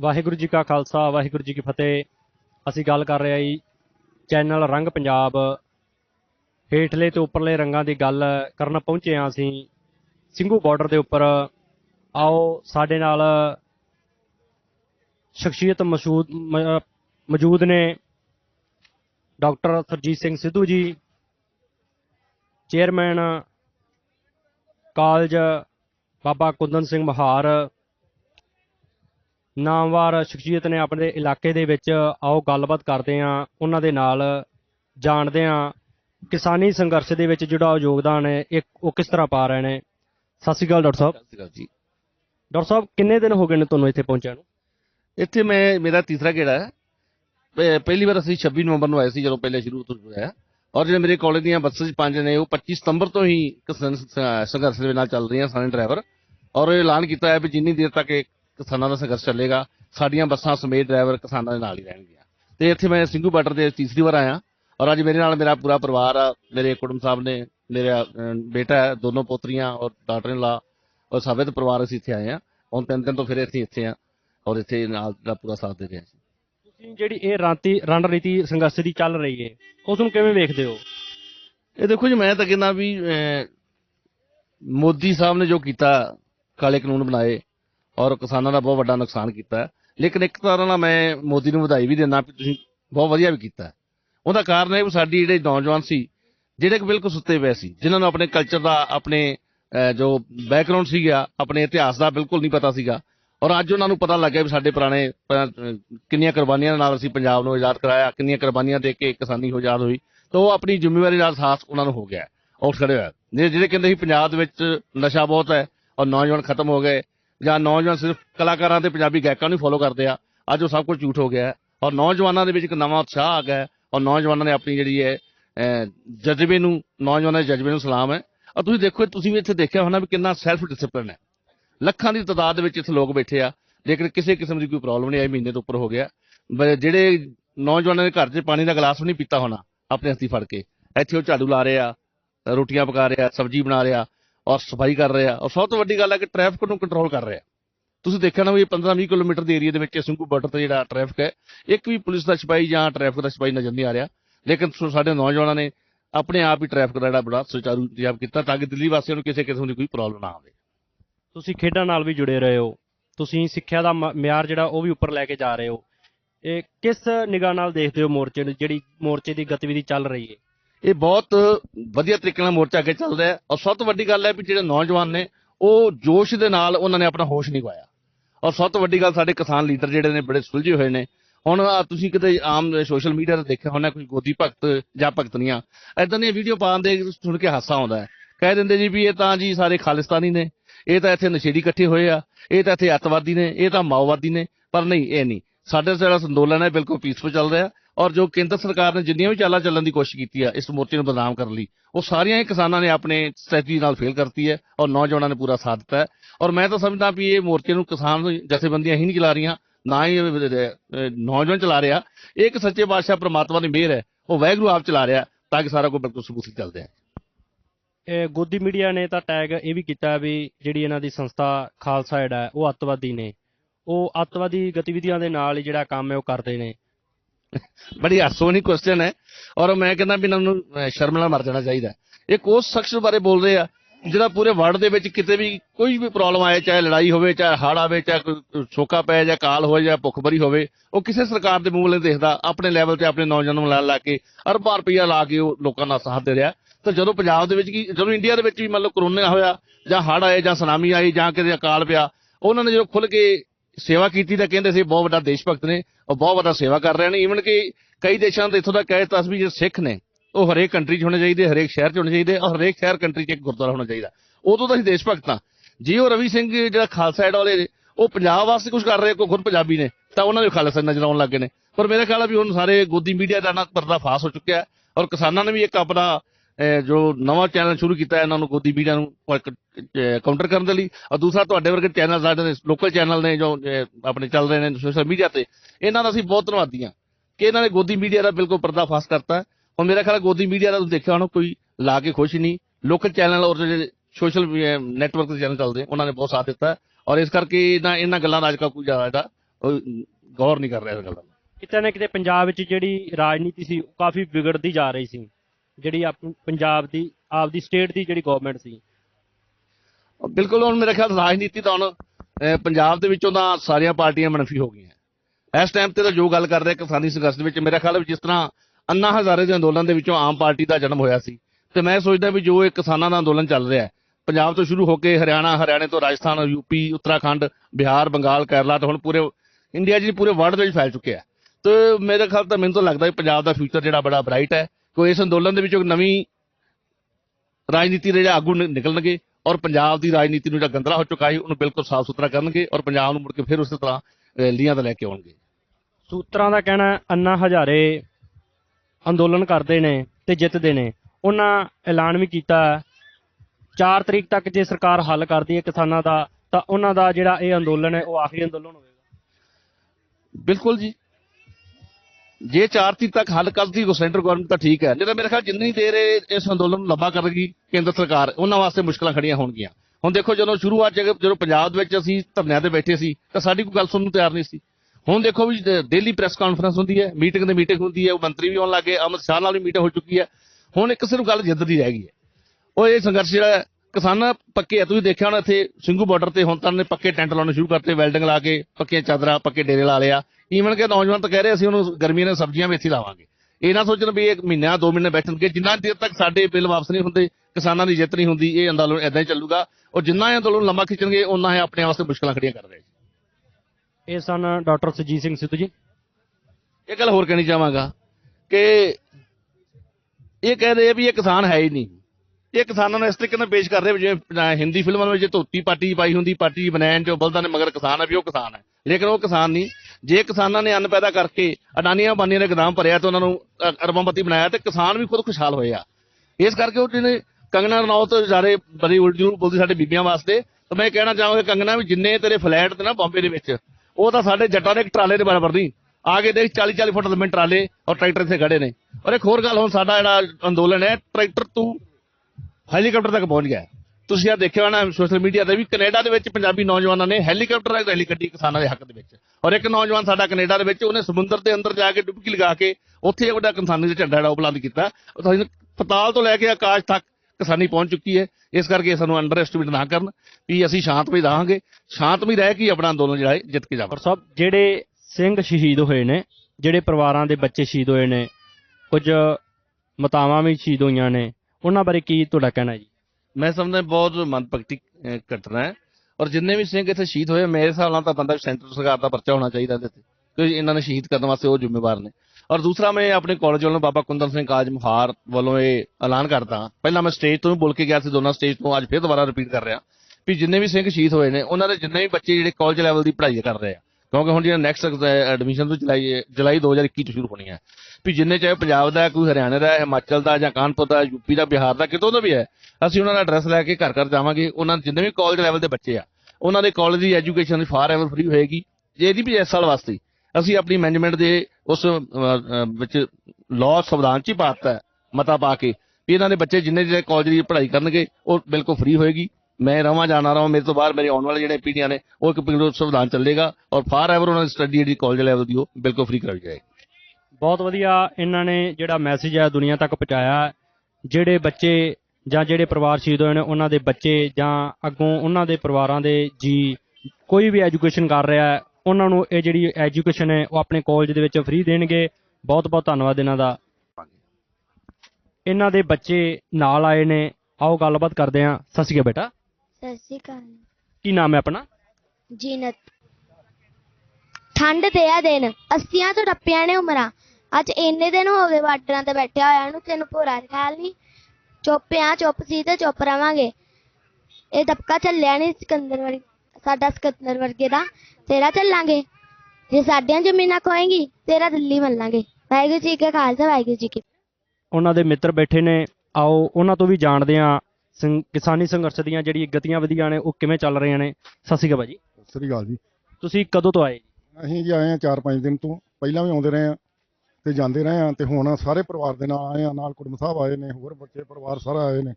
ਵਾਹਿਗੁਰੂ ਜੀ ਕਾ ਖਾਲਸਾ, ਵਾਹਿਗੁਰੂ ਜੀ ਕੀ ਫਤਿਹ। ਅਸੀਂ ਗੱਲ ਕਰ ਰਹੇ ਹਾਂ ਜੀ, ਚੈਨਲ ਰੰਗ ਪੰਜਾਬ। ਹੇਠਲੇ ਤੇ ਉੱਪਰਲੇ ਰੰਗਾਂ ਦੀ ਗੱਲ ਕਰਨ ਪਹੁੰਚੇ ਹਾਂ ਅਸੀਂ। ਸਿੰਘੂ ਬਾਰਡਰ ਦੇ ਉੱਪਰ। ਆਓ, ਸਾਡੇ ਨਾਲ ਸ਼ਖਸੀਅਤ ਮਸ਼ਹੂਦ ਮੌਜੂਦ ਨੇ doctor Surjit Singh Sidhu ji, chairman college Baba Kundan Singh Mahar ਨਾਮਵਾਰ ਸ਼ਖਸੀਅਤ ਨੇ ਆਪਣੇ ਇਲਾਕੇ ਦੇ ਵਿੱਚ ਆਓ ਗੱਲਬਾਤ ਕਰਦੇ ਹਾਂ। ਉਹਨਾਂ ਦੇ ਨਾਲ ਜਾਣਦੇ ਹਾਂ ਕਿਸਾਨੀ ਸੰਘਰਸ਼ ਦੇ ਵਿੱਚ ਜਿਹੜਾ ਯੋਗਦਾਨ ਹੈ ਇਹ ਉਹ ਕਿਸ ਤਰ੍ਹਾਂ ਪਾ ਰਹੇ ਨੇ। ਸਤਿ ਸ਼੍ਰੀ ਅਕਾਲ ਡਾਕਟਰ ਸਾਹਿਬ। ਸਤਿ ਸ਼੍ਰੀ ਅਕਾਲ ਜੀ। ਡਾਕਟਰ ਸਾਹਿਬ ਕਿੰਨੇ ਦਿਨ ਹੋ ਗਏ ਨੇ ਤੁਹਾਨੂੰ ਇੱਥੇ ਪਹੁੰਚਿਆ ਨੂੰ? ਇੱਥੇ ਮੈਂ ਮੇਰਾ ਤੀਸਰਾ ਗੇੜਾ ਹੈ। ਪਹਿ- ਪਹਿਲੀ ਵਾਰ ਅਸੀਂ 26 ਨਵੰਬਰ ਨੂੰ ਆਏ ਸੀ ਜਦੋਂ ਪਹਿਲੇ ਸ਼ੁਰੂ ਤੋਂ ਹੋਇਆ। ਔਰ ਜਿਹੜੇ ਮੇਰੇ ਕਾਲਜ ਦੀਆਂ ਬੱਸਾਂ 'ਚ ਪੰਜ ਨੇ ਉਹ 25 ਸਤੰਬਰ ਤੋਂ ਹੀ ਸੰਘਰਸ਼ ਦੇ ਨਾਲ ਚੱਲ ਰਹੀਆਂ ਸਾਰੇ ਡਰਾਈਵਰ। ਔਰ ਇਹ ਐਲਾਨ ਕੀਤਾ ਹੈ ਵੀ ਜਿੰਨੀ ਦੇਰ ਤੱਕ ਕਿਸਾਨਾਂ ਦਾ ਸੰਘਰਸ਼ ਚੱਲੇਗਾ ਸਾਡੀਆਂ ਬੱਸਾਂ ਸਮੇਤ ਡਰਾਈਵਰ ਕਿਸਾਨਾਂ ਦੇ ਨਾਲ ਹੀ ਰਹਿਣਗੀਆਂ। ਤੇ ਇੱਥੇ ਮੈਂ ਸਿੰਘੂ ਬਾਰਡਰ ਦੇ ਤੀਸਰੀ ਵਾਰ ਆਇਆ ਔਰ ਅੱਜ ਮੇਰੇ ਨਾਲ ਮੇਰਾ ਪੂਰਾ ਪਰਿਵਾਰ ਆ ਮੇਰੇ ਕੁੜਮ ਸਾਹਿਬ ਨੇ ਮੇਰਾ ਬੇਟਾ ਹੈ ਦੋਨੋਂ ਪੋਤਰੀਆਂ ਔਰ ਡਾਟਰ ਇਨ ਲਾ ਔਰ ਸਾਬੇ ਪਰਿਵਾਰ ਅਸੀਂ ਇੱਥੇ ਆਏ ਆ ਹੁਣ ਤਿੰਨ ਦਿਨ ਤੋਂ ਫਿਰ ਇੱਥੇ ਇੱਥੇ ਆ ਔਰ ਇੱਥੇ ਨਾਲ ਦਾ ਪੂਰਾ ਸਾਥ ਦੇ ਰਹੇ ਹਾਂ। ਤੁਸੀਂ ਜਿਹੜੀ ਇਹ ਰਾਂਤੀ ਰਣਨੀਤੀ ਸੰਘਰਸ਼ ਦੀ ਚੱਲ ਰਹੀ ਹੈ ਉਸ ਨੂੰ ਕਿਵੇਂ ਵੇਖਦੇ ਹੋ? ਇਹ ਦੇਖੋ ਜੀ ਮੈਂ ਤਾਂ ਕਹਿੰਦਾ ਵੀ ਮੋਦੀ ਸਾਹਿਬ ਨੇ ਜੋ ਕੀਤਾ ਕਾਲੇ ਕਾਨੂੰਨ ਬਣਾਏ ਔਰ ਕਿਸਾਨਾਂ ਦਾ ਬਹੁਤ ਵੱਡਾ ਨੁਕਸਾਨ ਕੀਤਾ ਲੇਕਿਨ ਇੱਕ ਤਰ੍ਹਾਂ ਨਾਲ ਮੈਂ ਮੋਦੀ ਨੂੰ ਵਧਾਈ ਵੀ ਦਿੰਦਾ ਵੀ ਤੁਸੀਂ ਬਹੁਤ ਵਧੀਆ ਵੀ ਕੀਤਾ ਉਹਦਾ ਕਾਰਨ ਇਹ ਵੀ ਸਾਡੀ ਜਿਹੜੇ ਨੌਜਵਾਨ ਸੀ, ਜਿਹੜੇ ਕਿ ਬਿਲਕੁਲ ਸੁੱਤੇ ਪਏ ਸੀ, ਜਿਨ੍ਹਾਂ ਨੂੰ ਆਪਣੇ ਕਲਚਰ ਦਾ, ਆਪਣੇ ਜੋ ਬੈਕਗ੍ਰਾਉਂਡ ਸੀਗਾ, ਆਪਣੇ ਇਤਿਹਾਸ ਦਾ ਬਿਲਕੁਲ ਨਹੀਂ ਪਤਾ ਸੀਗਾ। ਔਰ ਅੱਜ ਉਹਨਾਂ ਨੂੰ ਪਤਾ ਲੱਗਿਆ ਵੀ ਸਾਡੇ ਪੁਰਾਣੇ ਕਿੰਨੀਆਂ ਕੁਰਬਾਨੀਆਂ ਨਾਲ ਅਸੀਂ ਪੰਜਾਬ ਨੂੰ ਆਜ਼ਾਦ ਕਰਾਇਆ, ਕਿੰਨੀਆਂ ਕੁਰਬਾਨੀਆਂ ਦੇ ਕੇ ਕਿਸਾਨੀ ਹੋ ਆਜ਼ਾਦ ਹੋਈ। ਤਾਂ ਉਹ ਆਪਣੀ ਜ਼ਿੰਮੇਵਾਰੀ ਨਾਲ ਸਾਥ ਉਹਨਾਂ ਨੂੰ ਹੋ ਗਿਆ ਹੈ। ਉੱਠ ਖੜੇ ਹੋਇਆ ਜਿਹੜੇ ਕਹਿੰਦੇ ਸੀ ਪੰਜਾਬ ਦੇ ਵਿੱਚ ਨਸ਼ਾ ਬਹੁਤ ਹੈ, ਔਰ ਨੌਜਵਾਨ ਖਤਮ ਹੋ ਗਏ ਜਾਂ ਨੌਜਵਾਨ ਸਿਰਫ ਕਲਾਕਾਰਾਂ ਤੇ ਪੰਜਾਬੀ ਗਾਇਕਾਂ ਨੂੰ ਫੋਲੋ ਕਰਦੇ ਆ। ਅੱਜ ਉਹ ਸਭ ਕੁਝ ਝੂਠ ਹੋ ਗਿਆ ਹੈ। ਔਰ ਨੌਜਵਾਨਾਂ ਦੇ ਵਿੱਚ ਇੱਕ ਨਵਾਂ ਉਤਸ਼ਾਹ ਆ ਗਿਆ ਔਰ ਨੌਜਵਾਨਾਂ ਨੇ ਆਪਣੀ ਜਿਹੜੀ ਹੈ ਜਜ਼ਬੇ ਨੂੰ, ਨੌਜਵਾਨਾਂ ਦੇ ਜਜ਼ਬੇ ਨੂੰ ਸਲਾਮ ਹੈ। ਔਰ ਤੁਸੀਂ ਦੇਖੋ, ਤੁਸੀਂ ਵੀ ਇੱਥੇ ਦੇਖਿਆ ਹੋਣਾ ਵੀ ਕਿੰਨਾ ਸੈਲਫ ਡਿਸਪਲਿਨ ਹੈ। ਲੱਖਾਂ ਦੀ ਤਾਦਾਦ ਦੇ ਵਿੱਚ ਇੱਥੇ ਲੋਕ ਬੈਠੇ ਆ। ਲੇਕਿਨ ਕਿਸੇ ਕਿਸਮ ਦੀ ਕੋਈ ਪ੍ਰੋਬਲਮ ਨਹੀਂ ਆਈ, ਮਹੀਨੇ ਤੋਂ ਉੱਪਰ ਹੋ ਗਿਆ। ਜਿਹੜੇ ਨੌਜਵਾਨਾਂ ਦੇ ਘਰ 'ਚ ਪਾਣੀ ਦਾ ਗਲਾਸ ਵੀ ਨਹੀਂ ਪੀਤਾ ਹੋਣਾ, ਆਪਣੇ ਹੱਥੀਂ ਫੜ ਕੇ। ਇੱਥੇ ਉਹ ਝਾੜੂ ਲਾ ਰਹੇ ਆ ਰੋਟੀਆਂ ਪਕਾ ਰਹੇ ਆ ਸਬਜ਼ੀ ਬਣਾ ਰਹੇ। ਆ ਔਰ ਸਫ਼ਾਈ ਕਰ ਰਿਹਾ ਔਰ ਸਭ ਤੋਂ ਵੱਡੀ ਗੱਲ ਹੈ ਕਿ ਟ੍ਰੈਫਿਕ ਨੂੰ ਕੰਟਰੋਲ ਕਰ ਰਿਹਾ ਤੁਸੀਂ ਦੇਖਿਆ ਨਾ ਵੀ 15-20 ਕਿਲੋਮੀਟਰ ਦੇ ਏਰੀਆ ਦੇ ਵਿੱਚ ਸਿੰਘੂ ਬਾਰਡਰ ਤੇ ਜਿਹੜਾ ਟ੍ਰੈਫਿਕ ਹੈ, ਇੱਕ ਵੀ ਪੁਲਿਸ ਦਾ ਸਿਪਾਹੀ ਜਾਂ ਟ੍ਰੈਫਿਕ ਦਾ ਸਿਪਾਹੀ ਨਜ਼ਰ ਨਹੀਂ ਆ ਰਿਹਾ। ਲੇਕਿਨ ਸਾਡੇ ਨੌਜਵਾਨਾਂ ਨੇ ਆਪਣੇ ਆਪ ਹੀ ਟ੍ਰੈਫਿਕ ਦਾ ਜਿਹੜਾ ਬੜਾ ਸੁਚਾਰੂ ਇੰਤਜ਼ਾਮ ਕੀਤਾ ਤਾਂ ਕਿ ਦਿੱਲੀ ਵਾਸੀਆਂ ਨੂੰ ਕਿਸੇ ਕਿਸਮ ਦੀ ਕੋਈ ਪ੍ਰੋਬਲਮ ਨਾ ਆਵੇ। ਤੁਸੀਂ ਖੇਡਾਂ ਨਾਲ ਵੀ ਜੁੜੇ ਰਹੇ ਹੋ। ਤੁਸੀਂ ਸਿੱਖਿਆ ਦਾ ਮਿਆਰ ਜਿਹੜਾ ਉਹ ਵੀ ਉੱਪਰ ਲੈ ਕੇ ਜਾ ਰਹੇ ਹੋ। ਇਹ ਕਿਸ ਨਿਗਾਹ ਨਾਲ ਦੇਖਦੇ ਹੋ ਮੋਰਚੇ ਨੂੰ, ਜਿਹੜੀ ਮੋਰਚੇ ਦੀ ਗਤੀਵਿਧੀ ਚੱਲ ਰਹੀ ਹੈ? ਇਹ ਬਹੁਤ ਵਧੀਆ ਤਰੀਕੇ ਨਾਲ ਮੋਰਚਾ ਅੱਗੇ ਚੱਲ ਰਿਹਾ ਹੈ ਔਰ ਸਭ ਤੋਂ ਵੱਡੀ ਗੱਲ ਹੈ ਵੀ ਜਿਹੜੇ ਨੌਜਵਾਨ ਨੇ, ਉਹ ਜੋਸ਼ ਦੇ ਨਾਲ ਉਹਨਾਂ ਨੇ ਆਪਣਾ ਹੋਸ਼ ਨਹੀਂ ਗਵਾਇਆ ਔਰ ਸਭ ਤੋਂ ਵੱਡੀ ਗੱਲ ਸਾਡੇ ਕਿਸਾਨ ਲੀਡਰ ਜਿਹੜੇ ਨੇ, ਬੜੇ ਸੁਲਝੇ ਹੋਏ ਨੇ। ਹੁਣ ਤੁਸੀਂ ਕਿਤੇ ਆਮ ਸੋਸ਼ਲ ਮੀਡੀਆ ਤੇ ਦੇਖਿਆ ਹੋਣਾ, ਕੋਈ ਗੋਦੀ ਭਗਤ ਜਾਂ ਭਗਤਨੀਆਂ ਐਦਾਂ ਦੀਆਂ ਵੀਡੀਓ ਪਾਉਣ ਦੇ ਸੁਣ ਕੇ ਹਾਸਾ ਆਉਂਦਾ ਹੈ। ਕਹਿ ਦਿੰਦੇ ਜੀ ਵੀ ਇਹ ਤਾਂ ਜੀ ਸਾਰੇ ਖਾਲਿਸਤਾਨੀ ਨੇ, ਇਹ ਤਾਂ ਇੱਥੇ ਨਸ਼ੇੜੀ ਇਕੱਠੇ ਹੋਏ ਆ, ਇਹ ਤਾਂ ਇੱਥੇ ਅੱਤਵਾਦੀ ਨੇ, ਇਹ ਤਾਂ ਮਾਓਵਾਦੀ ਨੇ, ਪਰ ਨਹੀਂ, ਇਹ ਨਹੀਂ। ਸਾਡਾ ਜਿਹੜਾ ਅੰਦੋਲਨ ਹੈ, ਬਿਲਕੁਲ ਪੀਸਫੁਲ ਚੱਲ ਰਿਹਾ। ਔਰ ਜੋ ਕੇਂਦਰ ਸਰਕਾਰ ਨੇ ਜਿੰਨੀਆਂ ਵੀ ਚਾਲਾਂ ਚੱਲਣ ਦੀ ਕੋਸ਼ਿਸ਼ ਕੀਤੀ ਆ, ਇਸ ਮੋਰਚੇ ਨੂੰ ਬਦਨਾਮ ਕਰਨ ਲਈ, ਉਹ ਸਾਰੀਆਂ ਹੀ ਕਿਸਾਨਾਂ ਨੇ ਆਪਣੇ ਸਟ੍ਰੈਟਜੀ ਨਾਲ ਫੇਲ ਕਰਤੀ ਹੈ ਔਰ ਨੌਜਵਾਨਾਂ ਨੇ ਪੂਰਾ ਸਾਥ ਦਿੱਤਾ ਔਰ ਮੈਂ ਤਾਂ ਸਮਝਦਾ ਵੀ ਇਹ ਮੋਰਚੇ ਨੂੰ ਕਿਸਾਨ ਜਥੇਬੰਦੀਆਂ ਹੀ ਨਹੀਂ ਚਲਾ ਰਹੀਆਂ, ਨਾ ਹੀ ਨੌਜਵਾਨ ਚਲਾ ਰਿਹਾ। ਇਹ ਇੱਕ ਸੱਚੇ ਬਾਦਸ਼ਾਹ ਪ੍ਰਮਾਤਮਾ ਦੀ ਮਿਹਰ ਹੈ, ਉਹ ਵਾਹਿਗੁਰੂ ਆਪ ਚਲਾ ਰਿਹਾ ਤਾਂ ਕਿ ਸਾਰਾ ਕੁਝ ਬਿਲਕੁਲ ਸਬੂਤੀ ਚੱਲਦਾ ਹੈ। ਇਹ ਗੋਦੀ ਮੀਡੀਆ ਨੇ ਤਾਂ ਟੈਗ ਇਹ ਵੀ ਕੀਤਾ ਵੀ ਜਿਹੜੀ ਇਹਨਾਂ ਦੀ ਸੰਸਥਾ ਖਾਲਸਾ ਏਡ ਹੈ, ਉਹ ਅੱਤਵਾਦੀ ਨੇ। ਉਹ ਅੱਤਵਾਦੀ ਗਤੀਵਿਧੀਆਂ ਦੇ ਨਾਲ ਹੀ ਜਿਹੜਾ ਕੰਮ ਹੈ, ਉਹ ਕਰਦੇ ਨੇ। ਬੜੀ ਹਾਸੋਨੀ ਕੁਐਸਚਨ ਹੈ। ਔਰ ਮੈਂ ਕਹਿੰਦਾ ਵੀ ਇਹਨਾਂ ਨੂੰ ਸ਼ਰਮ ਨਾਲ ਮਰ ਜਾਣਾ ਚਾਹੀਦਾ ਇੱਕ ਉਸ ਸ਼ਖਸ ਬਾਰੇ ਬੋਲ ਰਹੇ ਆ, ਜਿਹੜਾ ਪੂਰੇ ਵਰਲਡ ਦੇ ਵਿੱਚ ਕਿਤੇ ਵੀ ਕੋਈ ਵੀ ਪ੍ਰੋਬਲਮ ਆਏ, ਚਾਹੇ ਲੜਾਈ ਹੋਵੇ, ਚਾਹੇ ਹੜ੍ਹ ਆਵੇ, ਚਾਹੇ ਸੋਕਾ ਪਏ ਜਾਂ ਕਾਲ ਹੋਵੇ ਜਾਂ ਭੁੱਖਮਰੀ ਹੋਵੇ, ਉਹ ਕਿਸੇ ਸਰਕਾਰ ਦੇ ਮੂੰਹ ਵੱਲ ਦੇਖਦਾ। ਆਪਣੇ ਲੈਵਲ ਤੇ ਆਪਣੇ ਨੌਜਵਾਨਾਂ ਨੂੰ ਲਾ ਲਾ ਕੇ ਅਰਬਾਂ ਰੁਪਈਆ ਲਾ ਕੇ ਉਹ ਲੋਕਾਂ ਦਾ ਸਾਥ ਦੇ ਰਿਹਾ। ਤਾਂ ਜਦੋਂ ਪੰਜਾਬ ਦੇ ਵਿੱਚ ਕੀ, ਜਦੋਂ ਇੰਡੀਆ ਦੇ ਵਿੱਚ ਵੀ ਮੰਨ ਲਓ ਕਰੋਨਾ ਹੋਇਆ, ਜਾਂ ਹੜ੍ਹ ਆਏ, ਜਾਂ ਸੁਨਾਮੀ ਆਈ, ਜਾਂ ਕਿਤੇ ਅਕਾਲ ਪਿਆ, ਉਹਨਾਂ ਨੇ ਜਦੋਂ ਖੁੱਲ ਕੇ ਸੇਵਾ ਕੀਤੀ ਤਾਂ ਕਹਿੰਦੇ ਸੀ, ਬਹੁਤ ਵੱਡਾ ਦੇਸ਼ ਭਗਤ ਨੇ ਉਹ ਬਹੁਤ ਵੱਡਾ ਸੇਵਾ ਕਰ ਰਹੇ ਨੇ। ਈਵਨ ਕਿ ਕਈ ਦੇਸ਼ਾਂ ਦੇ ਇੱਥੋਂ ਤੱਕ ਕਹੇ ਸੀ ਵੀ ਜਿਹੜੇ ਸਿੱਖ ਨੇ, ਉਹ ਹਰੇਕ ਕੰਟਰੀ 'ਚ ਹੋਣੇ ਚਾਹੀਦੇ, ਹਰੇਕ ਸ਼ਹਿਰ 'ਚ ਹੋਣੇ ਚਾਹੀਦੇ ਔਰ ਹਰੇਕ ਸ਼ਹਿਰ ਕੰਟਰੀ 'ਚ ਇੱਕ ਗੁਰਦੁਆਰਾ ਹੋਣਾ ਚਾਹੀਦਾ। ਉਦੋਂ ਤਾਂ ਅਸੀਂ ਦੇਸ਼ ਭਗਤ ਹਾਂ। ਜੇ ਉਹ ਰਵੀ ਸਿੰਘ ਜਿਹੜਾ ਖਾਲਸਾ ਏਡ ਵਾਲੇ ਉਹ ਪੰਜਾਬ ਵਾਸਤੇ ਕੁਝ ਕਰ ਰਹੇ ਕੋਈ ਖੁਦ ਪੰਜਾਬੀ ਨੇ, ਤਾਂ ਉਹਨਾਂ ਨੂੰ ਖਾਲਸਾ ਨਜ਼ਰ ਆਉਣ ਲੱਗੇ ਨੇ। ਪਰ ਮੇਰੇ ਖਿਆਲ ਆ ਵੀ ਹੁਣ ਸਾਰੇ ਗੋਦੀ ਮੀਡੀਆ ਦਾ ਨਾ ਪਰਦਾ ਫਾਸ ਹੋ ਚੁੱਕਿਆ ਔਰ ਕਿਸਾਨਾਂ ਨੇ ਵੀ ਇੱਕ ਆਪਣਾ ਜੋ ਨਵਾਂ ਚੈਨਲ ਸ਼ੁਰੂ ਕੀਤਾ ਹੈ ਇਹਨਾਂ ਨੂੰ ਗੋਦੀ ਮੀਡੀਆ ਨੂੰ ਕਾਊਂਟਰ ਕਰਨ ਦੇ ਲਈ। ਔਰ ਦੂਸਰਾ ਤੁਹਾਡੇ ਵਰਗੇ ਚੈਨਲ ਸਾਡੇ ਲੋਕਲ ਚੈਨਲ ਨੇ ਜੋ ਆਪਣੇ ਚੱਲ ਰਹੇ ਨੇ ਸੋਸ਼ਲ ਮੀਡੀਆ ਤੇ, ਇਹਨਾਂ ਦਾ ਅਸੀਂ ਬਹੁਤ ਧੰਨਵਾਦੀ ਹਾਂ ਕਿ ਇਹਨਾਂ ਨੇ ਗੋਦੀ ਮੀਡੀਆ ਦਾ ਬਿਲਕੁਲ ਪਰਦਾ ਫਾਸ ਕਰਤਾ। ਹੁਣ ਮੇਰਾ ਖਿਆਲ ਗੋਦੀ ਮੀਡੀਆ ਦਾ ਤੁਸੀਂ ਦੇਖਿਆ ਹੋਣਾ, ਕੋਈ ਲਾ ਕੇ ਖੁਸ਼ ਨਹੀਂ। ਲੋਕਲ ਚੈਨਲ ਔਰ ਜਿਹੜੇ ਸੋਸ਼ਲ ਨੈਟਵਰਕ ਦੇ ਚੈਨਲ ਚੱਲਦੇ, ਉਹਨਾਂ ਨੇ ਬਹੁਤ ਸਾਥ ਦਿੱਤਾ। ਔਰ ਇਸ ਕਰਕੇ ਇਹਨਾਂ ਇਹਨਾਂ ਗੱਲਾਂ ਦਾ ਅੱਜ ਕੱਲ੍ਹ ਕੋਈ ਜ਼ਿਆਦਾ ਇਹਦਾ ਗੌਰ ਨਹੀਂ ਕਰ ਰਿਹਾ ਇਸ ਗੱਲ ਦਾ। ਕਿਤੇ ਨਾ ਕਿਤੇ ਪੰਜਾਬ ਵਿੱਚ ਜਿਹੜੀ ਰਾਜਨੀਤੀ ਸੀ, ਉਹ ਕਾਫੀ ਵਿਗੜਦੀ ਜਾ ਰਹੀ ਸੀ। ਜਿਹੜੀ ਆਪ ਪੰਜਾਬ ਦੀ, ਆਪਦੀ ਸਟੇਟ ਦੀ ਜਿਹੜੀ ਗਵਰਨਮੈਂਟ ਸੀ? ਬਿਲਕੁਲ, ਹੁਣ ਮੇਰੇ ਖਿਆਲ ਰਾਜਨੀਤੀ ਤਾਂ ਹੁਣ ਪੰਜਾਬ ਦੇ ਵਿੱਚੋਂ ਤਾਂ ਸਾਰੀਆਂ ਪਾਰਟੀਆਂ ਮਨਫੀ ਹੋ ਗਈਆਂ। ਇਸ ਟਾਈਮ ਤੇ ਤਾਂ ਜੋ ਗੱਲ ਕਰ ਰਹੇ ਕਿਸਾਨੀ ਸੰਘਰਸ਼ ਦੇ ਵਿੱਚ, ਮੇਰੇ ਖਿਆਲ ਵਿੱਚ ਜਿਸ ਤਰ੍ਹਾਂ ਅੰਨਾ ਹਜ਼ਾਰੇ ਦੇ ਅੰਦੋਲਨ ਦੇ ਵਿੱਚੋਂ ਆਮ ਪਾਰਟੀ ਦਾ ਜਨਮ ਹੋਇਆ ਸੀ, ਤੇ ਮੈਂ ਸੋਚਦਾ ਵੀ ਜੋ ਇਹ ਕਿਸਾਨਾਂ ਦਾ ਅੰਦੋਲਨ ਚੱਲ ਰਿਹਾ ਹੈ, ਪੰਜਾਬ ਤੋਂ ਸ਼ੁਰੂ ਹੋ ਕੇ ਹਰਿਆਣਾ, ਹਰਿਆਣੇ ਤੋਂ ਰਾਜਸਥਾਨ, ਯੂਪੀ, ਉੱਤਰਾਖੰਡ, ਬਿਹਾਰ, ਬੰਗਾਲ, ਕੇਰਲਾ ਤੇ ਹੁਣ ਪੂਰੇ ਇੰਡੀਆ ਜੀ ਪੂਰੇ ਵਰਲਡ ਦੇ ਵਿੱਚ ਫੈਲ ਚੁੱਕਿਆ ਹੈ। ਤੇ ਮੇਰੇ ਖਿਆਲ ਤਾਂ ਮੈਨੂੰ ਤਾਂ ਲੱਗਦਾ ਵੀ ਪੰਜਾਬ ਦਾ ਫਿਊਚਰ ਜਿਹੜਾ ਬੜਾ ਬ੍ਰਾਈਟ ਹੈ। ਕੋਈ ਇਸ ਅੰਦੋਲਨ ਦੇ ਵਿੱਚੋਂ ਇੱਕ ਨਵੀਂ ਰਾਜਨੀਤੀ ਦੇ ਜਿਹੜੇ ਆਗੂ ਨਿਕਲਣਗੇ ਔਰ ਪੰਜਾਬ ਦੀ ਰਾਜਨੀਤੀ ਨੂੰ ਜਿਹੜਾ ਗੰਦਲਾ ਹੋ ਚੁੱਕਾ ਹੈ ਉਹਨੂੰ ਬਿਲਕੁਲ ਸਾਫ਼ ਸੁਥਰਾ ਕਰਨਗੇ ਔਰ ਪੰਜਾਬ ਨੂੰ ਮੁੜ ਕੇ ਫਿਰ ਉਸੇ ਤਰ੍ਹਾਂ ਲੀਹਾਂ ਤੇ ਲੈ ਕੇ ਆਉਣਗੇ। ਸੂਤਰਾਂ ਦਾ ਕਹਿਣਾ ਅੰਨਾ ਹਜ਼ਾਰੇ ਅੰਦੋਲਨ ਕਰਦੇ ਨੇ ਤੇ ਜਿੱਤਦੇ ਨੇ। ਉਹਨਾਂ ਐਲਾਨ ਵੀ ਕੀਤਾ 4 ਤਰੀਕ ਤੱਕ ਜੇ ਸਰਕਾਰ ਹੱਲ ਕਰਦੀ ਹੈ ਕਿਸਾਨਾਂ ਦਾ ਤਾਂ ਉਹਨਾਂ ਦਾ ਜਿਹੜਾ ਇਹ ਅੰਦੋਲਨ ਹੈ ਉਹ ਆਖਰੀ ਅੰਦੋਲਨ ਹੋਵੇਗਾ। ਬਿਲਕੁਲ ਜੀ। ਜੇ 4 ਤਰੀਕ ਤੱਕ ਹੱਲ ਕਰਦੀ ਉਹ ਸੈਂਟਰ ਗਵਰਨਮੈਂਟ ਤਾਂ ਠੀਕ ਹੈ। ਨਹੀਂ ਤਾਂ ਮੇਰੇ ਖਿਆਲ ਜਿੰਨੀ ਦੇਰ ਇਹ ਇਸ ਅੰਦੋਲਨ ਨੂੰ ਲੰਬਾ ਕਰੇਗੀ, ਕੇਂਦਰ ਸਰਕਾਰ, ਉਹਨਾਂ ਵਾਸਤੇ ਮੁਸ਼ਕਲਾਂ ਖੜੀਆਂ ਹੋਣਗੀਆਂ। ਹੁਣ ਦੇਖੋ, ਜਦੋਂ ਸ਼ੁਰੂਆਤ ਜਦੋਂ ਪੰਜਾਬ ਦੇ ਵਿੱਚ ਅਸੀਂ ਧਰਨਿਆਂ ਤੇ ਬੈਠੇ ਸੀ, ਤਾਂ ਸਾਡੀ ਕੋਈ ਗੱਲ ਸੁਣਨ ਨੂੰ ਤਿਆਰ ਨਹੀਂ ਸੀ। ਹੁਣ ਦੇਖੋ ਵੀ ਡੇਲੀ ਪ੍ਰੈਸ ਕਾਨਫਰੰਸ ਹੁੰਦੀ ਹੈ ਮੀਟਿੰਗ ਤੇ ਮੀਟਿੰਗ ਹੁੰਦੀ ਹੈ, ਉਹ ਮੰਤਰੀ ਵੀ ਆਉਣ ਲੱਗੇ, ਅਮਿਤ ਸ਼ਾਹ ਨਾਲ ਵੀ ਮੀਟਿੰਗ ਹੋ ਚੁੱਕੀ ਹੈ। ਹੁਣ ਇੱਕ ਸਿਰਫ ਗੱਲ ਜਿੱਦ ਦੀ ਰਹਿ ਗਈ ਹੈ। ਉਹ ਇਹ ਸੰਘਰਸ਼ ਜਿਹੜਾ ਕਿਸਾਨ ਪੱਕੇ ਆ ਤੁਸੀਂ ਦੇਖਿਆ ਹੋਣਾ ਇੱਥੇ ਸਿੰਘੂ ਬਾਰਡਰ ਤੇ ਹੁਣ ਤਾਂ ਨੇ ਪੱਕੇ ਟੈਂਟ ਲਾਉਣੇ ਸ਼ੁਰੂ ਕਰਤੇ ਵੈਲਡਿੰਗ ਲਾ ਕੇ ਪੱਕੀਆਂ ਚਾਦਰਾਂ ਪੱਕੇ ਡੇਰੇ ਲਾ ਲਿਆ। ਈਵਨ ਕਿ ਨੌਜਵਾਨ ਤਾਂ ਕਹਿ ਰਹੇ ਅਸੀਂ ਉਹਨੂੰ ਗਰਮੀਆਂ ਦੀਆਂ ਸਬਜ਼ੀਆਂ ਵੀ ਇੱਥੇ ਹੀ ਲਾਵਾਂਗੇ। ਇਹ ਨਾ ਸੋਚਣ ਵੀ ਇੱਕ ਮਹੀਨਾ ਦੋ ਮਹੀਨੇ ਬੈਠਣਗੇ ਜਿੰਨਾ ਦੇਰ ਤੱਕ ਸਾਡੇ ਬਿੱਲ ਵਾਪਸ ਨਹੀਂ ਹੁੰਦੇ ਕਿਸਾਨਾਂ ਦੀ ਜਿੱਤ ਨਹੀਂ ਹੁੰਦੀ ਇਹ ਅੰਦੋਲਨ ਇਦਾਂ ਹੀ ਚੱਲੂਗਾ। ਉਹ ਜਿੰਨਾ ਇਹ ਅੰਦੋਲਨ ਲੰਮਾ ਖਿੱਚਣਗੇ ਉਹਨਾਂ ਇਹ ਆਪਣੇ ਵਾਸਤੇ ਮੁਸ਼ਕਲਾਂ ਖੜੀਆਂ ਕਰ ਰਹੇ ਇਹ ਸਨ ਡਾਕਟਰ ਸੁਜੀਤ ਸਿੰਘ ਸਿੱਧੂ ਜੀ। ਇਹ ਗੱਲ ਹੋਰ ਕਹਿਣੀ ਚਾਹਾਂਗਾ ਕਿ ਇਹ ਕਹਿੰਦੇ ਆ ਵੀ ਇਹ ਕਿਸਾਨ ਹੈ ਹੀ ਨਹੀਂ। ਇਹ ਕਿਸਾਨਾਂ ਨੂੰ ਇਸ ਤਰੀਕੇ ਨਾਲ ਪੇਸ਼ ਕਰ ਰਹੇ ਵੀ ਜਿਵੇਂ ਹਿੰਦੀ ਫਿਲਮਾਂ ਵਿੱਚ ਜੇ ਧੋਤੀ ਪਾਟੀ ਪਾਈ ਹੁੰਦੀ, ਪਾਟੀ ਬਨੈਣ ਜੋ ਬਲਦਾਂ ਨੇ ਮਗਰ ਕਿਸਾਨ ਹੈ ਵੀ ਉਹ ਕਿਸਾਨ ਹੈ ਲੇਕਿਨ ਉਹ ਕਿਸਾਨ ਨਹੀਂ। ਜੇ ਕਿਸਾਨਾਂ ਨੇ ਅੰਨ ਪੈਦਾ ਕਰਕੇ ਅਡਾਨੀਆਂ ਬਾਨੀਆਂ ਨੇ ਗਦਾਮ ਭਰਿਆ ਤੇ ਉਹਨਾਂ ਨੂੰ ਅ- ਅਰਬਾਂਪਤੀ ਬਣਾਇਆ ਤੇ ਕਿਸਾਨ ਵੀ ਖੁਦ ਖੁਸ਼ਹਾਲ ਹੋਏ ਆ। ਇਸ ਕਰਕੇ ਉਹ ਜਿਹਨੇ ਕੰਗਨਾ ਰਣੌਤ ਜਾਰੇ ਬੜੀ ਉਲਝੂ ਬੋਲਦੀ ਸਾਡੇ ਬੀਬੀਆਂ ਵਾਸਤੇ। ਤਾਂ ਮੈਂ ਇਹ ਕਹਿਣਾ ਚਾਹਾਂਗਾ ਕੰਗਨਾ ਵੀ ਜਿੰਨੇ ਤੇਰੇ ਫਲੈਟ ਤੇ ਨਾ ਬੰਬੇ ਦੇ ਵਿੱਚ, ਉਹ ਤਾਂ ਸਾਡੇ ਜੱਟਾਂ ਦੇ ਇੱਕ ਟਰਾਲੇ ਦੇ ਬਰਾਬਰ ਨਹੀਂ। ਆਗੇ ਦੇਖ 40 40 ਫੁੱਟ ਲੰਮੇ ਟਰਾਲੇ ਔਰ ਟਰੈਕਟਰ ਇੱਥੇ ਖੜੇ ਨੇ। ਔਰ ਇੱਕ ਹੋਰ ਗੱਲ ਹੁਣ ਸਾਡਾ ਜਿਹੜਾ ਅੰਦੋਲਨ ਹੈ, ਟਰੈਕਟਰ ਤੂੰ ਹੈਲੀਕਾਪਟਰ ਤੱਕ ਪਹੁੰਚ ਗਿਆ। ਤੁਸੀਂ ਆ ਦੇਖਿਆ ਹੋਣਾ ਸੋਸ਼ਲ ਮੀਡੀਆ ਤੇ ਵੀ ਕੈਨੇਡਾ ਦੇ ਵਿੱਚ ਪੰਜਾਬੀ ਨੌਜਵਾਨਾਂ ਨੇ ਹੈਲੀਕਾਪਟਰ ਰਾਹੀਂ ਰੈਲੀ ਕੱਢੀ ਕਿਸਾਨਾਂ ਦੇ ਹੱਕ ਦੇ ਵਿੱਚ। ਔਰ ਇੱਕ ਨੌਜਵਾਨ ਸਾਡਾ ਕੈਨੇਡਾ ਦੇ ਵਿੱਚ, ਉਹਨੇ ਸਮੁੰਦਰ ਦੇ ਅੰਦਰ ਜਾ ਕੇ ਡੁਬਕੀ ਲਗਾ ਕੇ ਉੱਥੇ ਇੱਕ ਵੱਡਾ ਕਿਸਾਨੀ ਦਾ ਝੰਡਾ ਜਿਹੜਾ ਉਹ ਕੀਤਾ। ਉਹ ਤਾਂ ਪਤਾਲ ਤੋਂ ਲੈ ਕੇ ਆਕਾਸ਼ ਤੱਕ ਕਿਸਾਨੀ ਪਹੁੰਚ ਚੁੱਕੀ ਹੈ। ਇਸ ਕਰਕੇ ਸਾਨੂੰ ਅੰਡਰ ਐਸਟੀਮੇਟ ਨਾ ਕਰਨ ਵੀ ਅਸੀਂ ਸ਼ਾਂਤਮਈ ਰਹਾਂਗੇ। ਸ਼ਾਂਤਮਈ ਰਹਿ ਕੇ ਹੀ ਆਪਣਾ ਅੰਦੋਲਨ ਜਿਹੜਾ ਹੈ ਜਿੱਤ ਕੇ ਪਰ ਜਾਵਾਂਗੇ ਸਭ ਜਿਹੜੇ ਸਿੰਘ ਸ਼ਹੀਦ ਹੋਏ ਨੇ, ਜਿਹੜੇ ਪਰਿਵਾਰਾਂ ਦੇ ਬੱਚੇ ਸ਼ਹੀਦ ਹੋਏ ਨੇ, ਕੁਝ ਮਾਤਾਵਾਂ ਵੀ ਸ਼ਹੀਦ ਹੋਈਆਂ ਨੇ ਉਹਨਾਂ ਬਾਰੇ ਕੀ ਤੁਹਾਡਾ ਕਹਿਣਾ ਜੀ? ਮੈਂ ਸਮਝਦਾ ਬਹੁਤ ਮਨਪਕਤੀ ਅਹ, ਘਟਨਾ ਹੈ। ਔਰ ਜਿੰਨੇ ਵੀ ਸਿੰਘ ਇੱਥੇ ਸ਼ਹੀਦ ਹੋਏ ਮੇਰੇ ਹਿਸਾਬ ਨਾਲ ਤਾਂ ਬੰਦਾ ਸੈਂਟਰ ਸਰਕਾਰ ਦਾ ਪਰਚਾ ਹੋਣਾ ਚਾਹੀਦਾ ਇਹਦੇ ਤੇ ਕਿਉਂਕਿ ਇਹਨਾਂ ਨੇ ਸ਼ਹੀਦ ਕਰਨ ਵਾਸਤੇ ਉਹ ਜ਼ਿੰਮੇਵਾਰ ਨੇ। ਔਰ ਦੂਸਰਾ ਮੈਂ ਆਪਣੇ ਕਾਲਜ ਵੱਲੋਂ ਬਾਬਾ ਕੁੰਦਨ ਸਿੰਘ ਕਾਜ ਮੁਹਾਰ ਵੱਲੋਂ ਇਹ ਐਲਾਨ ਕਰਦਾ ਪਹਿਲਾਂ ਮੈਂ ਸਟੇਜ ਤੋਂ ਵੀ ਬੋਲ ਕੇ ਗਿਆ ਸੀ ਦੋਨਾਂ ਸਟੇਜ ਤੋਂ ਅੱਜ ਫਿਰ ਦੁਬਾਰਾ ਰਿਪੀਟ ਕਰ ਰਿਹਾ। ਵੀ ਜਿੰਨੇ ਵੀ ਸਿੰਘ ਸ਼ਹੀਦ ਹੋਏ ਨੇ ਉਹਨਾਂ ਦੇ ਜਿੰਨੇ ਵੀ ਬੱਚੇ ਜਿਹੜੇ ਕਾਲਜ ਲੈਵਲ ਦੀ ਪੜ੍ਹਾਈ ਕਰ ਰਹੇ ਆ ਕਿਉਂਕਿ ਹੁਣ ਜਿਹੜਾ ਨੈਕਸਟ ਐਡਮਿਸ਼ਨ ਤੋਂ ਜੁਲਾਈ ਜੁਲਾਈ 2021 ਤੋਂ ਸ਼ੁਰੂ ਹੋਣੀ ਹੈ। ਵੀ ਜਿੰਨੇ ਚਾਹੇ ਪੰਜਾਬ ਦਾ ਕੋਈ ਹਰਿਆਣਾ ਦਾ ਹਿਮਾਚਲ ਦਾ ਜਾਂ ਕਾਨਪੁਰ ਦਾ ਯੂਪੀ ਦਾ, ਬਿਹਾਰ ਦਾ, ਕਿਤੋਂ ਦਾ ਵੀ ਹੈ, ਅਸੀਂ ਉਹਨਾਂ ਦਾ ਐਡਰੈਸ ਲੈ ਕੇ ਘਰ ਘਰ ਜਾਵਾਂਗੇ। ਉਹਨਾਂ ਦੇ ਜਿੰਨੇ ਵੀ ਕਾਲਜ ਲੈਵਲ ਦੇ ਬੱਚੇ ਆ, ਉਹਨਾਂ ਦੇ ਕਾਲਜ ਦੀ ਐਜੂਕੇਸ਼ਨ ਫਾਰ ਐਵਰ ਫ੍ਰੀ ਹੋਏਗੀ। ਜੇ ਇਹਦੀ ਵੀ ਇਸ ਸਾਲ ਵਾਸਤੇ ਅਸੀਂ ਆਪਣੀ ਮੈਨੇਜਮੈਂਟ ਦੇ ਉਸ ਵਿੱਚ ਲਾਅ ਸੰਵਿਧਾਨ ਚ ਹੀ ਪਾਤਾ ਮਤਾ ਪਾ ਕੇ, ਵੀ ਇਹਨਾਂ ਦੇ ਬੱਚੇ ਜਿੰਨੇ ਜਿਹੜੇ ਕਾਲਜ ਦੀ ਪੜ੍ਹਾਈ ਕਰਨਗੇ, ਉਹ ਬਿਲਕੁਲ ਫ੍ਰੀ ਹੋਏਗੀ। ਮੈਂ ਰਵਾਂ ਜਾਣਾ ਰਵਾਂ, ਮੇਰੇ ਤੋਂ ਬਾਹਰ ਮੇਰੇ ਆਉਣ ਵਾਲੇ ਜਿਹੜੇ ਪੀੜ੍ਹੀਆਂ ਨੇ, ਉਹ ਇੱਕ ਪਿੰਡ ਸੰਵਿਧਾਨ ਚੱਲੇਗਾ ਔਰ ਫਾਰ ਐਵਰ ਉਹਨਾਂ ਦੀ ਸਟੱਡੀ ਜਿਹੜੀ ਕਾਲਜ ਲੈਵਲ ਦੀ, ਉਹ ਬਿਲਕੁਲ ਫ੍ਰੀ ਕਰਾਈ ਜਾਏਗੀ। ਬਹੁਤ ਵਧੀਆ ਇਹਨਾਂ ਨੇ ਜਿਹੜਾ ਮੈਸੇਜ ਹੈ ਦੁਨੀਆ ਤੱਕ ਪਹੁੰਚਾਇਆ, ਜਿਹੜੇ ਬੱਚੇ ਜਾਂ ਜਿਹੜੇ ਪਰਿਵਾਰ ਸ਼ਹੀਦ ਹੋਏ ਨੇ, ਉਹਨਾਂ ਦੇ ਬੱਚੇ ਜਾਂ ਅੱਗੋਂ ਉਹਨਾਂ ਦੇ ਪਰਿਵਾਰਾਂ ਦੇ ਜੀ ਕੋਈ ਵੀ ਐਜੂਕੇਸ਼ਨ ਕਰ ਰਿਹਾ ਹੈ, ਉਹਨਾਂ ਨੂੰ ਇਹ ਜਿਹੜੀ ਐਜੂਕੇਸ਼ਨ ਹੈ, ਉਹ ਆਪਣੇ ਕਾਲਜ ਦੇ ਵਿੱਚ ਫ੍ਰੀ ਦੇਣਗੇ। ਬਹੁਤ ਬਹੁਤ ਧੰਨਵਾਦ ਇਹਨਾਂ ਦਾ। ਇਹਨਾਂ ਦੇ ਬੱਚੇ ਨਾਲ ਆਏ ਨੇ, ਆਓ ਗੱਲਬਾਤ ਕਰਦੇ ਹਾਂ। ਸਤਿ ਸ਼੍ਰੀ ਅਕਾਲ ਬੇਟਾ। ਸਤਿ ਸ਼੍ਰੀ ਅਕਾਲ। ਕੀ ਨਾਮ ਹੈ ਆਪਣਾ? ਜੀਨਤ। ਠੰਡ ਦੇ ਆ ਦਿਨ ਅੱਸੀਆਂ ਤੋਂ ਟੱਪਿਆਂ ਨੇ ਉਮਰਾਂ। ਅੱਜ ਇੰਨੇ ਦਿਨ ਹੋ ਗਏ ਬਾਰਡਰਾਂ ਤੇ ਬੈਠਿਆ ਹੋਇਆ ਨੂੰ ਤੈਨੂੰ ਭੋਰਾ ਖਿਆਲ ਨਹੀਂ। ਚੁੱਪ ਆ ਚੁੱਪ ਸੀ ਤੇ ਚੁੱਪ ਰਵਾਂਗੇ। ਇਹ ਦਬਕਾ ਚੱਲਿਆ ਨਹੀਂ ਸਿਕੰਦਰ ਵਰਗੇ ਸਾਡਾ ਸਿਕੰਦਰ ਵਰਗੇ ਦਾ। ਤੇਰਾ ਚੱਲਾਂਗੇ। ਜੇ ਸਾਡੀਆਂ ਜ਼ਮੀਨਾਂ ਖੋਏਂਗੀ ਤੇਰਾ ਦਿੱਲੀ ਮੱਲਾਂਗੇ। ਵਾਹਿਗੁਰੂ ਜੀ ਕਾ ਖਾਲਸਾ ਵਾਹਿਗੁਰੂ ਜੀ ਕੀ। ਉਹਨਾਂ ਦੇ ਮਿੱਤਰ ਬੈਠੇ ਨੇ। ਆਓ ਉਹਨਾਂ ਤੋਂ ਵੀ ਜਾਣਦੇ ਸੰ- ਕਿਸਾਨੀ ਸੰਘਰਸ਼ ਦੀਆਂ ਜਿਹੜੀ ਗਤੀਆਂ ਵਿਧੀਆਂ ਨੇ ਉਹ ਕਿਵੇਂ ਚੱਲ ਰਹੀਆਂ ਨੇ? ਸਤਿ ਸ਼੍ਰੀ ਅਕਾਲ ਭਾਜੀ ਸਤਿ ਸ੍ਰੀ ਅਕਾਲ ਜੀ। ਤੁਸੀਂ ਕਦੋਂ ਤੋਂ ਆਏ ਅਸੀਂ ਜੀ ਆਏ ਆ 4-5 ਦਿਨ ਤੋਂ। ਪਹਿਲਾਂ ਵੀ ਆਉਂਦੇ ਰਹੇ ਆ ਤੇ ਜਾਂਦੇ ਰਹੇ ਆ ਤੇ ਹੁਣ ਸਾਰੇ ਪਰਿਵਾਰ ਦੇ ਨਾਲ ਆਏ ਆ ਨਾਲ ਕੁੜਮ ਸਾਹਿਬ ਆਏ ਨੇ ਹੋਰ ਬੱਚੇ ਪਰਿਵਾਰ ਸਾਰਾ ਆਏ ਨੇ।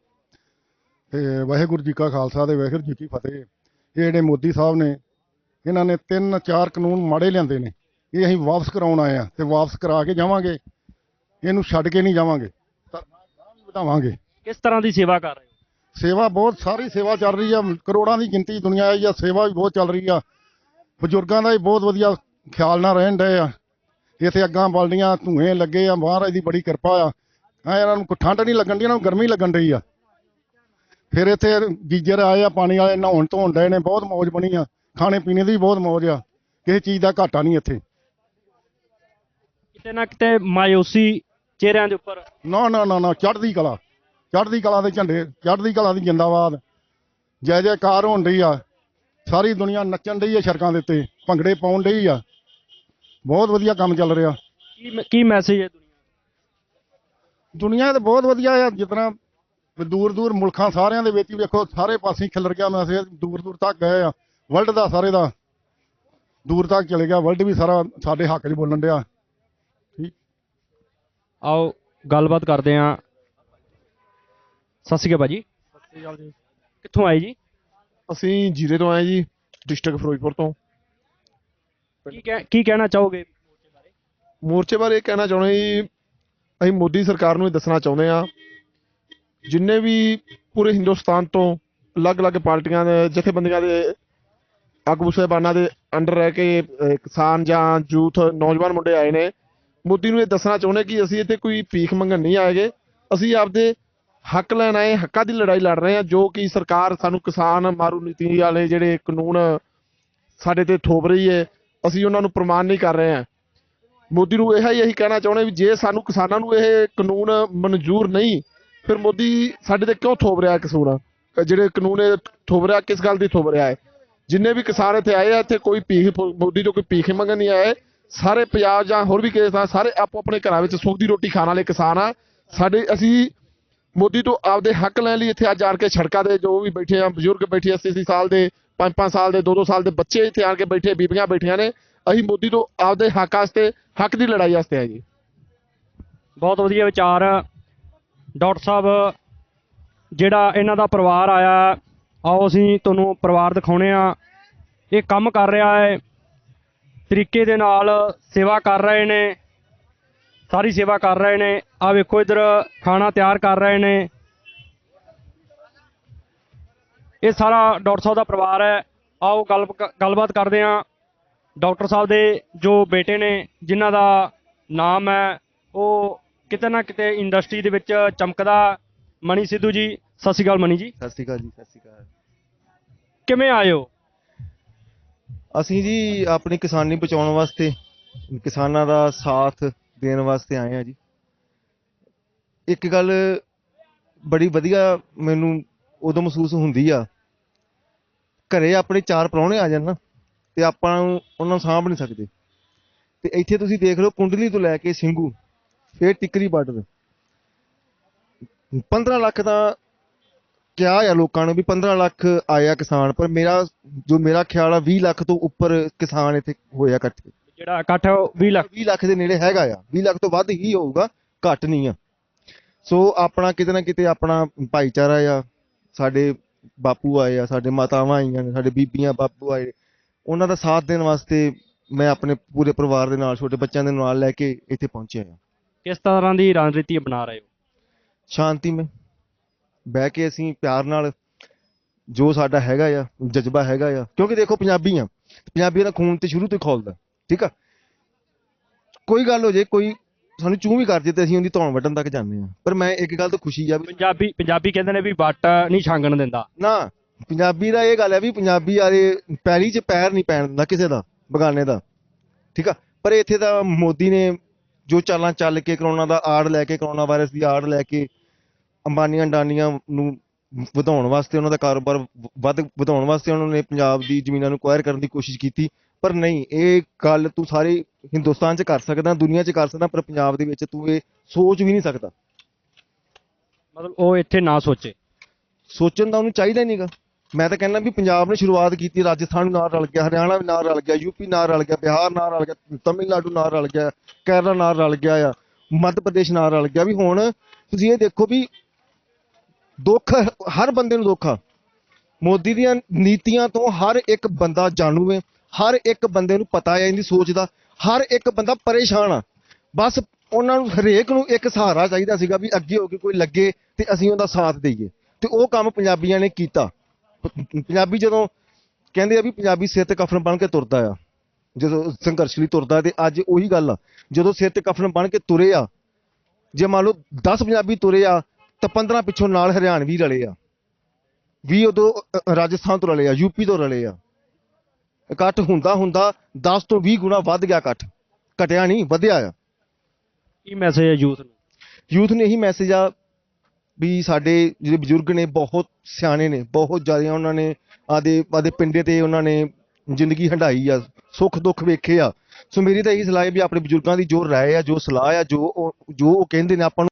ਤੇ ਵਾਹਿਗੁਰੂ ਜੀ ਕਾ ਖਾਲਸਾ ਤੇ ਵਾਹਿਗੁਰੂ ਜੀ ਕੀ ਫਤਿਹ। ਇਹ ਜਿਹੜੇ ਮੋਦੀ ਸਾਹਿਬ ਨੇ ਇਹਨਾਂ ਨੇ ਤਿੰਨ ਚਾਰ ਕਾਨੂੰਨ ਮਾੜੇ ਲਿਆਂਦੇ ਨੇ। ਇਹ ਅਸੀਂ ਵਾਪਸ ਕਰਾਉਣ ਆਏ ਆ ਤੇ ਵਾਪਸ ਕਰਾ ਕੇ ਜਾਵਾਂਗੇ। ਇਹਨੂੰ ਛੱਡ ਕੇ ਨਹੀਂ ਜਾਵਾਂਗੇ। ਧਰਨਾ ਵੀ ਵਧਾਵਾਂਗੇ। ਕਿਸ ਤਰ੍ਹਾਂ ਦੀ ਸੇਵਾ ਕਰ ਰਹੇ ਹੋ? ਸੇਵਾ ਬਹੁਤ ਸਾਰੀ ਸੇਵਾ ਚੱਲ ਰਹੀ ਆ। ਕਰੋੜਾਂ ਦੀ ਗਿਣਤੀ ਦੁਨੀਆ ਆਈ ਆ ਸੇਵਾ ਵੀ ਬਹੁਤ ਚੱਲ ਰਹੀ ਆ। ਬਜ਼ੁਰਗਾਂ ਦਾ ਵੀ ਬਹੁਤ ਵਧੀਆ ਖਿਆਲ ਨਾਲ ਰਹਿਣ ਡਏ ਆ। ਇੱਥੇ ਅੱਗਾਂ ਬਲਦੀਆਂ ਧੂਏ ਲੱਗੇ ਆ ਮਹਾਰਾਜ ਦੀ ਬੜੀ ਕਿਰਪਾ ਆ। ਆ ਇਹਨਾਂ ਨੂੰ ਠੰਡ ਨਹੀਂ ਲੱਗਣ ਦੀ ਇਹਨਾਂ ਨੂੰ ਗਰਮੀ ਲੱਗਣ ਰਹੀ ਆ। ਫਿਰ ਇੱਥੇ ਗੀਜਰ ਆਏ ਆ ਪਾਣੀ ਵਾਲੇ ਨਹਾਉਣ ਧੋਣ ਡਏ ਨੇ ਬਹੁਤ ਮੌਜ ਬਣੀ ਆ। ਖਾਣੇ ਪੀਣੇ ਦੀ ਵੀ ਬਹੁਤ ਮੌਜ ਆ। ਕਿਸੇ ਚੀਜ਼ ਦਾ ਘਾਟਾ ਨਹੀਂ ਇੱਥੇ। ਕਿਤੇ ਨਾ ਕਿਤੇ ਮਾਇੂਸੀ ਚਿਹਰਿਆਂ ਦੇ ਉੱਪਰ। ਨਾ ਨਾ ਨਾ ਨਾ ਚੜ੍ਹਦੀ ਕਲਾ। ਚੜ੍ਹਦੀ ਕਲਾ ਦੇ ਝੰਡੇ ਚੜ੍ਹਦੀ ਕਲਾ ਦੀ ਜਿੰਦਾਬਾਦ। ਜੈ ਜੈਕਾਰ ਹੋਣ ਰਹੀ ਆ। ਸਾਰੀ ਦੁਨੀਆ ਨੱਚਣ ਰਹੀ ਆ ਸੜਕਾਂ ਦੇ ਉੱਤੇ ਭੰਗੜੇ ਪਾਉਣ ਰਹੀ ਆ। ਬਹੁਤ ਵਧੀਆ ਕੰਮ ਚੱਲ ਰਿਹਾ। ਕੀ ਕੀ ਮੈਸੇਜ ਹੈ ਦੁਨੀਆ ਤੇ ਬਹੁਤ ਵਧੀਆ ਆ ਜਿਤਨਾ ਦੂਰ ਦੂਰ ਮੁਲਕਾਂ ਸਾਰਿਆਂ ਦੇ ਵਿੱਚ ਹੀ ਵੇਖੋ ਸਾਰੇ ਪਾਸੇ ਖਿਲਰ ਗਿਆ ਮੈਸੇਜ ਦੂਰ ਦੂਰ ਤੱਕ ਗਏ ਆ। ਵਰਲਡ ਦਾ ਸਾਰੇ ਦਾ। ਦੂਰ ਤੱਕ ਚਲੇ ਗਿਆ ਵਰਲਡ ਵੀ ਸਾਰਾ ਸਾਡੇ ਹੱਕ 'ਚ ਬੋਲਣ ਡਿਆ। ਆਓ ਗੱਲਬਾਤ ਕਰਦੇ ਹਾਂ ਸਤਿ ਸ਼੍ਰੀ ਅਕਾਲ ਭਾਜੀ। ਕਿੱਥੋਂ ਆਏ ਜੀ? ਅਸੀਂ ਜੀਰੇ ਤੋਂ ਆਏ ਜੀ ਡਿਸਟ੍ਰਿਕਟ ਫਿਰੋਜ਼ਪੁਰ ਤੋਂ। ਕੀ ਕਹਿ- ਕੀ ਕਹਿਣਾ ਚਾਹੋਗੇ? ਮੋਰਚੇ ਬਾਰੇ ਇਹ ਕਹਿਣਾ ਚਾਹੁੰਦੇ ਜੀ ਅਸੀਂ ਮੋਦੀ ਸਰਕਾਰ ਨੂੰ ਇਹ ਦੱਸਣਾ ਚਾਹੁੰਦੇ ਆ ਜਿੰਨੇ ਵੀ ਪੂਰੇ ਹਿੰਦੁਸਤਾਨ ਤੋਂ ਅਲੱਗ-ਅਲੱਗ ਪਾਰਟੀਆਂ ਦੇ ਜਥੇਬੰਦੀਆਂ ਦੇ ਆਗੂ ਸਾਹਿਬਾਨਾਂ ਦੇ ਅੰਡਰ ਰਹਿ ਕੇ ਅਹ, ਕਿਸਾਨ ਜਾਂ ਯੂਥ ਨੌਜਵਾਨ ਮੁੰਡੇ ਆਏ ਨੇ ਮੋਦੀ ਨੂੰ ਇਹ ਦੱਸਣਾ ਚਾਹੁੰਦੇ ਕਿ ਅਸੀਂ ਇੱਥੇ ਕੋਈ ਭੀਖ ਮੰਗਣ ਨਹੀਂ ਆਏਗੇ ਅਸੀਂ ਆਪਦੇ ਹੱਕ ਲੈਣ ਆਏ, ਹੱਕਾਂ ਦੀ ਲੜਾਈ ਲੜ ਰਹੇ ਹਾਂ ਜੋ ਕਿ ਸਰਕਾਰ ਸਾਨੂੰ ਕਿਸਾਨ ਮਾਰੂ ਨੀਤੀ ਵਾਲੇ ਜਿਹੜੇ ਕਾਨੂੰਨ ਸਾਡੇ ਤੇ ਥੋਪ ਰਹੀ ਹੈ ਅਸੀਂ ਉਹਨਾਂ ਨੂੰ ਪ੍ਰਮਾਣ ਨਹੀਂ ਕਰ ਰਹੇ ਹਾਂ ਮੋਦੀ ਨੂੰ ਇਹ ਹੀ ਇਹੀ ਕਹਿਣਾ ਚਾਹੁੰਦੇ ਵੀ ਜੇ ਸਾਨੂੰ ਕਿਸਾਨਾਂ ਨੂੰ ਇਹ ਕਾਨੂੰਨ ਮਨਜ਼ੂਰ ਨਹੀਂ, ਫਿਰ ਮੋਦੀ ਸਾਡੇ ਤੇ ਕਿਉਂ ਥੋਪ ਰਿਹਾ ਕਾਨੂੰਨ ਜਿਹੜੇ ਕਾਨੂੰਨ ਇਹ ਥੋਪ ਰਿਹਾ, ਕਿਸ ਗੱਲ ਦੀ ਥੋਪ ਰਿਹਾ ਹੈ ਜਿੰਨੇ ਵੀ ਕਿਸਾਨ ਇੱਥੇ ਆਏ ਆ, ਇੱਥੇ ਕੋਈ ਭੀਖ ਮੋਦੀ ਤੋਂ ਕੋਈ ਭੀਖ ਮੰਗਣ ਨਹੀਂ ਆਏ। ਸਾਰੇ ਪੰਜਾਬ ਜਾਂ ਹੋਰ ਵੀ ਕਿਸੇ ਥਾਂ ਸਾਰੇ ਆਪੋ ਆਪਣੇ ਘਰਾਂ ਵਿੱਚ ਸੁੱਖ ਦੀ ਰੋਟੀ ਖਾਣ ਵਾਲੇ ਕਿਸਾਨ ਆ। ਸਾਡੇ, ਅਸੀਂ ਮੋਦੀ ਤੋਂ ਆਪਦੇ ਹੱਕ ਲੈਣ ਲਈ ਇੱਥੇ ਅੱਜ ਆਣ ਕੇ ਸੜਕਾਂ ਦੇ ਜੋ ਵੀ ਬੈਠੇ ਆ, ਬਜ਼ੁਰਗ ਬੈਠੇ 80 80 ਸਾਲ ਦੇ 5 5 ਸਾਲ ਦੇ 2 2 ਸਾਲ ਦੇ ਬੱਚੇ ਇੱਥੇ ਆਣ ਕੇ ਬੈਠੇ ਬੀਬੀਆਂ ਬੈਠੀਆਂ ਨੇ। ਅਸੀਂ ਮੋਦੀ ਤੋਂ ਆਪਦੇ ਹੱਕ ਵਾਸਤੇ, ਹੱਕ ਦੀ ਲੜਾਈ ਵਾਸਤੇ ਆਏ ਜੀ। ਬਹੁਤ ਵਧੀਆ ਵਿਚਾਰ। ਡਾਕਟਰ ਸਾਹਿਬ, ਜਿਹੜਾ ਇਹਨਾਂ ਦਾ ਪਰਿਵਾਰ ਆਇਆ, ਆਓ ਅਸੀਂ ਤੁਹਾਨੂੰ ਪਰਿਵਾਰ ਦਿਖਾਉਣੇ ਆ। ਇਹ ਕੰਮ ਕਰ ਰਿਹਾ ਹੈ, ਤਰੀਕੇ ਦੇ ਨਾਲ ਸੇਵਾ ਕਰ ਰਹੇ ਨੇ। ਸਾਰੀ ਸੇਵਾ ਕਰ ਰਹੇ ਨੇ। ਆ ਵੇਖੋ ਇਧਰ ਖਾਣਾ ਤਿਆਰ ਕਰ ਰਹੇ ਨੇ। ਇਹ ਸਾਰਾ ਡਾਕਟਰ ਸਾਹਿਬ ਦਾ ਪਰਿਵਾਰ ਹੈ। ਆਓ ਗੱਲ ਗੱਲਬਾਤ ਕਰਦੇ ਹਾਂ ਡਾਕਟਰ ਸਾਹਿਬ ਦੇ ਜੋ ਬੇਟੇ ਨੇ ਜਿਨ੍ਹਾਂ ਦਾ ਨਾਮ ਹੈ ਉਹ ਕਿਤੇ ਨਾ ਕਿਤੇ ਇੰਡਸਟਰੀ ਦੇ ਵਿੱਚ ਚਮਕਦਾ। ਮਣੀ ਸਿੱਧੂ ਜੀ ਸਤਿ ਸ਼੍ਰੀ ਅਕਾਲ ਮਣੀ ਜੀ। ਸਤਿ ਸ਼੍ਰੀ ਅਕਾਲ ਜੀ ਸਤਿ ਸ਼੍ਰੀ ਅਕਾਲ। ਕਿਵੇਂ ਹੋ? ਅਸੀਂ ਜੀ ਆਪਣੀ ਕਿਸਾਨੀ ਬਚਾਉਣ ਵਾਸਤੇ ਕਿਸਾਨਾਂ ਦਾ ਸਾਥ ਦੇਣ ਵਾਸਤੇ ਆਏ ਆ ਜੀ। ਇੱਕ ਗੱਲ ਬੜੀ ਵਧੀਆ ਮੈਨੂੰ ਉਦੋਂ ਮਹਿਸੂਸ ਹੁੰਦੀ ਆ। ਘਰੇ ਆਪਣੇ ਚਾਰ ਪ੍ਰਾਹੁਣੇ ਆ ਜਾਣ ਨਾ, ਤੇ ਆਪਾਂ ਨੂੰ ਉਹਨਾਂ ਨੂੰ ਸਾਂਭ ਨਹੀਂ ਸਕਦੇ। ਤੇ ਇੱਥੇ ਤੁਸੀਂ ਦੇਖ ਲਓ ਕੁੰਡਲੀ ਤੋਂ ਲੈ ਕੇ ਸਿੰਘੂ, ਫੇਰ ਟਿਕਰੀ ਬਾਰਡਰ। 15 ਲੱਖ ਦਾ ਕਿਹਾ ਆ ਲੋਕਾਂ ਨੂੰ ਵੀ 15 ਲੱਖ ਆਇਆ ਕਿਸਾਨ, ਪਰ ਮੇਰਾ, ਜੋ ਮੇਰਾ ਖਿਆਲ ਆ 20 ਲੱਖ ਤੋਂ ਉੱਪਰ ਕਿਸਾਨ ਇੱਥੇ ਹੋਇਆ ਇਕੱਠੇ ਜਿਹੜਾ ਇਕੱਠ 20 ਲੱਖ। 20 ਲੱਖ ਦੇ ਨੇੜੇ ਹੈਗਾ ਆ। 20 ਲੱਖ ਤੋਂ ਵੱਧ ਹੀ ਹੋਊਗਾ ਘੱਟ ਨਹੀਂ ਆ। ਸੋ ਆਪਣਾ ਕਿਤੇ ਨਾ ਕਿਤੇ ਆਪਣਾ ਭਾਈਚਾਰਾ ਆ ਸਾਡੇ ਬਾਪੂ ਆਏ ਆ ਸਾਡੇ ਮਾਤਾਵਾਂ ਆਈਆਂ ਨੇ ਸਾਡੇ ਬੀਬੀਆਂ ਬਾਪੂ ਆਏ। ਉਹਨਾਂ ਦਾ ਸਾਥ ਦੇਣ ਵਾਸਤੇ ਮੈਂ ਆਪਣੇ ਪੂਰੇ ਪਰਿਵਾਰ ਦੇ ਨਾਲ ਛੋਟੇ ਬੱਚਿਆਂ ਦੇ ਨਾਲ ਲੈ ਕੇ ਇੱਥੇ ਪਹੁੰਚਿਆ ਆ। ਕਿਸ ਤਰ੍ਹਾਂ ਦੀ ਰਣਨੀਤੀ ਅਪਣਾ ਰਹੇ ਹੋ? ਸ਼ਾਂਤੀ ਮੈਂ ਬਹਿ ਕੇ ਅਸੀਂ ਪਿਆਰ ਨਾਲ ਜੋ ਸਾਡਾ ਹੈਗਾ ਆ ਜਜ਼ਬਾ ਹੈਗਾ ਆ। ਕਿਉਂਕਿ ਦੇਖੋ ਪੰਜਾਬੀ ਆ। ਪੰਜਾਬੀਆਂ ਦਾ ਖੂਨ ਤੇ ਸ਼ੁਰੂ ਤੋਂ ਖੋਲਦਾ। ਠੀਕ ਆ? ਕੋਈ ਗੱਲ ਹੋ ਜੇ ਕੋਈ ਸਾਨੂੰ ਚੂੰ ਵੀ ਕਰ ਜੇ ਤੇ ਅਸੀਂ ਉਹਦੀ ਧੌਣ ਵੱਢਣ ਤੱਕ ਜਾਂਦੇ ਆ ਪਰ ਮੈਂ ਇੱਕ ਗੱਲ ਤੋਂ ਖੁਸ਼ੀ ਆ ਵੀ ਪੰਜਾਬੀ ਪੰਜਾਬੀ ਕਹਿੰਦੇ ਨੇ ਵੀ ਵੱਟ ਨਹੀਂ ਛਾਂਗਣ ਦਿੰਦਾ। ਨਾ ਪੰਜਾਬੀ ਦਾ ਇਹ ਗੱਲ ਹੈ ਵੀ ਪੰਜਾਬੀ ਵਾਲੇ ਪੈਰੀ 'ਚ ਪੈਰ ਨਹੀਂ ਪੈਣ ਦਿੰਦਾ ਕਿਸੇ ਦਾ ਬਗਾਨੇ ਦਾ। ਠੀਕ ਆ? ਪਰ ਇੱਥੇ ਤਾਂ ਮੋਦੀ ਨੇ ਜੋ ਚਾਲਾਂ ਚੱਲ ਕੇ ਕਰੋਨਾ ਦਾ ਆੜ ਲੈ ਕੇ ਕਰੋਨਾ ਵਾਇਰਸ ਦੀ ਆੜ ਲੈ ਕੇ ਅੰਬਾਨੀਆਂ ਡਾਨੀਆਂ ਨੂੰ ਵਧਾਉਣ ਵਾਸਤੇ ਉਹਨਾਂ ਦਾ ਕਾਰੋਬਾਰ ਵੱਧ ਵਧਾਉਣ ਵਾਸਤੇ ਉਹਨਾਂ ਨੇ ਪੰਜਾਬ ਦੀ ਜ਼ਮੀਨਾਂ ਨੂੰ ਕੁਆਇਰ ਕਰਨ ਦੀ ਕੋਸ਼ਿਸ਼ ਕੀਤੀ। ਪਰ ਨਹੀਂ ਇਹ ਗੱਲ ਤੂੰ ਸਾਰੇ ਹਿੰਦੁਸਤਾਨ 'ਚ ਕਰ ਸਕਦਾ ਦੁਨੀਆ 'ਚ ਕਰ ਸਕਦਾ ਪਰ ਪੰਜਾਬ ਦੇ ਵਿੱਚ ਤੂੰ ਇਹ ਸੋਚ ਵੀ ਨਹੀਂ ਸਕਦਾ। ਮਤਲਬ ਉਹ ਇੱਥੇ ਨਾ ਸੋਚੇ। ਸੋਚਣ ਦਾ ਉਹਨੂੰ ਚਾਹੀਦਾ ਹੀ ਨਹੀਂਗਾ। ਮੈਂ ਤਾਂ ਕਹਿੰਦਾ ਵੀ ਪੰਜਾਬ ਨੇ ਸ਼ੁਰੂਆਤ ਕੀਤੀ ਰਾਜਸਥਾਨ ਨਾਲ ਰਲ ਗਿਆ ਹਰਿਆਣਾ ਨਾਲ ਰਲ ਗਿਆ ਯੂਪੀ ਨਾਲ ਰਲ ਗਿਆ ਬਿਹਾਰ ਨਾਲ ਰਲ ਗਿਆ ਤਮਿਲਨਾਡੂ ਨਾਲ ਰਲ ਗਿਆ ਕੇਰਲਾ ਨਾਲ ਰਲ ਗਿਆ ਆ ਮੱਧ ਪ੍ਰਦੇਸ਼ ਨਾਲ ਰਲ ਗਿਆ। ਵੀ ਹੁਣ ਤੁਸੀਂ ਇਹ ਦੇਖੋ ਵੀ ਦੁੱਖ ਹਰ ਬੰਦੇ ਨੂੰ ਦੁੱਖ ਆ। ਮੋਦੀ ਦੀਆਂ ਨੀਤੀਆਂ ਤੋਂ ਹਰ ਇੱਕ ਬੰਦਾ ਜਾਣੂ ਹੈ ਹਰ ਇੱਕ ਬੰਦੇ ਨੂੰ ਪਤਾ ਹੈ, ਇਹਦੀ ਸੋਚ ਦਾ। ਹਰ ਇੱਕ ਬੰਦਾ ਪਰੇਸ਼ਾਨ ਆ। ਬਸ ਉਹਨਾਂ ਨੂੰ ਹਰੇਕ ਨੂੰ ਇੱਕ ਸਹਾਰਾ ਚਾਹੀਦਾ ਸੀਗਾ ਵੀ ਅੱਗੇ ਹੋ ਕੇ ਕੋਈ ਲੱਗੇ ਤੇ ਅਸੀਂ ਉਹਦਾ ਸਾਥ ਦਈਏ। ਤੇ ਉਹ ਕੰਮ ਪੰਜਾਬੀਆਂ ਨੇ ਕੀਤਾ। ਪੰਜਾਬੀ ਜਦੋਂ ਕਹਿੰਦੇ ਆ ਵੀ ਪੰਜਾਬੀ ਸਿਰ ਤੇ ਕਫਨ ਬਣ ਕੇ ਤੁਰਦਾ ਆ, ਜਦੋਂ ਸੰਘਰਸ਼ ਲਈ ਤੁਰਦਾ ਤੇ ਅੱਜ ਉਹੀ ਗੱਲ ਆ। ਜਦੋਂ ਸਿਰ ਤੇ ਕਫਨ ਬਣ ਕੇ ਤੁਰੇ ਆ, ਜੇ ਮੰਨ ਲਓ 10 ਪੰਜਾਬੀ ਤੁਰੇ ਆ, ਤਾਂ 15 ਪਿੱਛੋਂ ਨਾਲ ਹਰਿਆਣਵੀ ਰਲੇ ਆ। 20 ਉਦੋਂ ਰਾਜਸਥਾਨ ਤੋਂ ਰਲੇ ਆ ਯੂਪੀ ਤੋਂ ਰਲੇ ਆ। ਇਕੱਠ ਹੁੰਦਾ ਹੁੰਦਾ 10 ਤੋਂ 20 ਗੁਣਾ ਵੱਧ ਗਿਆ ਇਕੱਠ। ਘਟਿਆ ਨਹੀਂ ਵਧਿਆ ਆ। ਕੀ ਮੈਸੇਜ ਹੈ ਯੂਥ ਨੂੰ? ਯੂਥ ਨੇ ਇਹੀ ਮੈਸੇਜ ਆ ਵੀ ਸਾਡੇ ਜਿਹੜੇ ਬਜ਼ੁਰਗ ਨੇ ਬਹੁਤ ਸਿਆਣੇ ਨੇ ਬਹੁਤ ਜ਼ਿਆਦਾ ਉਹਨਾਂ ਨੇ ਆਦੇ ਆਦੇ ਪਿੰਡੇ ਤੇ ਉਹਨਾਂ ਨੇ ਜ਼ਿੰਦਗੀ ਹੰਡਾਈ ਆ ਸੁੱਖ ਦੁੱਖ ਵੇਖੇ ਆ। ਸੋ ਮੇਰੀ ਤਾਂ ਇਹੀ ਸਲਾਹ ਹੈ ਵੀ ਆਪਣੇ ਬਜ਼ੁਰਗਾਂ ਦੀ ਜੋ ਰਾਏ ਆ ਜੋ ਸਲਾਹ ਆ ਜੋ ਉਹ- ਜੋ ਉਹ ਕਹਿੰਦੇ ਨੇ ਆਪਾਂ ਨੂੰ